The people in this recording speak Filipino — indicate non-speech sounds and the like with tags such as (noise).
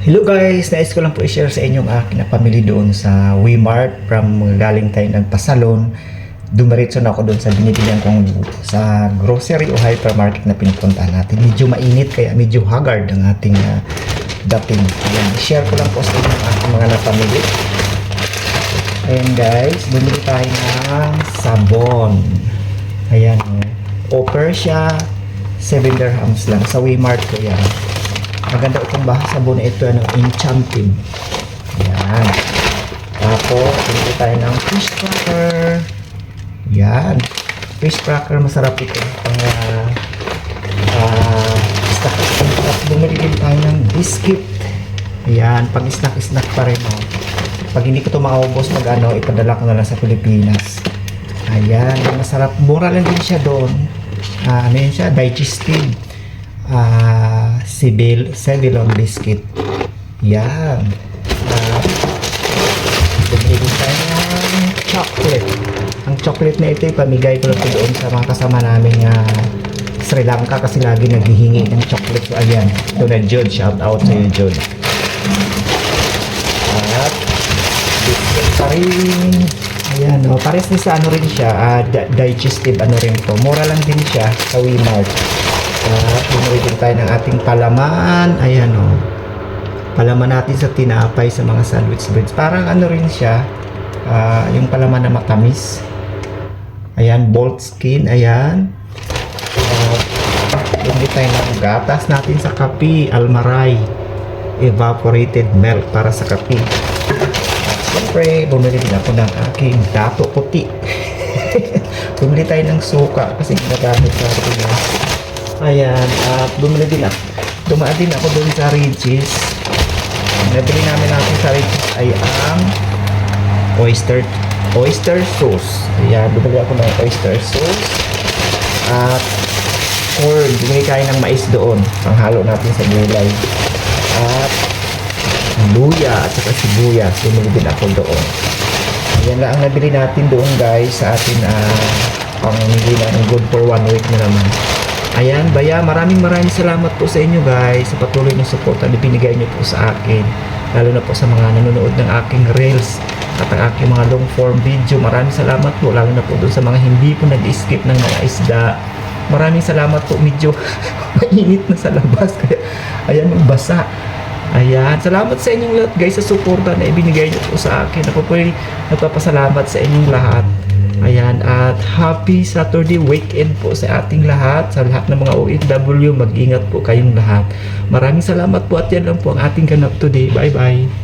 Hello guys! Nais ko lang po i-share sa inyong aking na pamili doon sa Wemart from galing tayo nagpasalon. Dumaritso na ako doon sa binibilihan kong sa grocery o hypermarket na pinupuntahan natin. Medyo mainit kaya medyo haggard ang ating uh, dating. Ayan, share ko lang po sa inyo ang aking mga napamili. Ayan guys, bumili tayo ng sabon. Ayan oh. Offer siya 7 dirhams lang. Sa Wemart ko yan. Maganda itong bahas sabon na ito ng Enchanted. Yan. Tapos, pili tayo ng fish cracker. Yan. Fish cracker, masarap ito. Pang, uh, uh, snack. Tapos, bumili din tayo ng biscuit. Yan. Pang snack-snack pa rin. Oh. Pag hindi ko ito maubos, mag ano, ipadala ko na lang sa Pilipinas. Ayan. Masarap. Mura lang din siya doon. Ah, ano yun siya? Digestive ah Sibyl, Cevilon biscuit. Yan. Uh, bumili din tayo ng chocolate. Ang chocolate na ito, ipamigay ko lang doon sa mga kasama namin nga Sri Lanka kasi lagi naghihingi ng chocolate. So, ayan. Ito na Jude. Shout out sa iyo, Jude. At biscuit pa rin. Ayan, oh, pares din sa ano rin siya, ah, di- digestive ano rin to. Mura lang din siya sa Wemart. At bumili tayo ng ating palaman. Ayan o. Palaman natin sa tinapay sa mga sandwich breads. Parang ano rin siya. ah, yung palaman na matamis. Ayan, bolt skin. Ayan. At bumili tayo ng gatas natin sa kape. Almaray. Evaporated milk para sa kape. At syempre, bumili din ako ng aking dato puti. (laughs) bumili tayo ng suka kasi ginagamit natin yun. Ayan, at bumili din ako. Dumaan din ako doon sa Regis. Nabili namin natin sa Regis ay ang oyster oyster sauce. Ayan, bumili ako ng oyster sauce. At corn, bumili tayo ng mais doon. Panghalo natin sa gulay. At luya at saka sibuyas. Bumili din ako doon. Ayan lang ang nabili natin doon guys sa atin uh, pang hindi na good for one week na naman. Ayan, Baya, maraming maraming salamat po sa inyo guys sa patuloy na suporta na binigay niyo po sa akin. Lalo na po sa mga nanonood ng aking reels at ang aking mga long form video. Maraming salamat po, lalo na po doon sa mga hindi po nag-skip ng mga isda. Maraming salamat po, medyo (laughs) mainit na sa labas. Kaya, ayan, basa. Ayan, salamat sa inyong lahat guys sa suporta na ibinigay niyo po sa akin. Ako po ay nagpapasalamat sa inyong lahat. Ayan, at happy Saturday weekend po sa ating lahat, sa lahat ng mga OFW, mag-ingat po kayong lahat. Maraming salamat po at yan lang po ang ating ganap today. Bye-bye.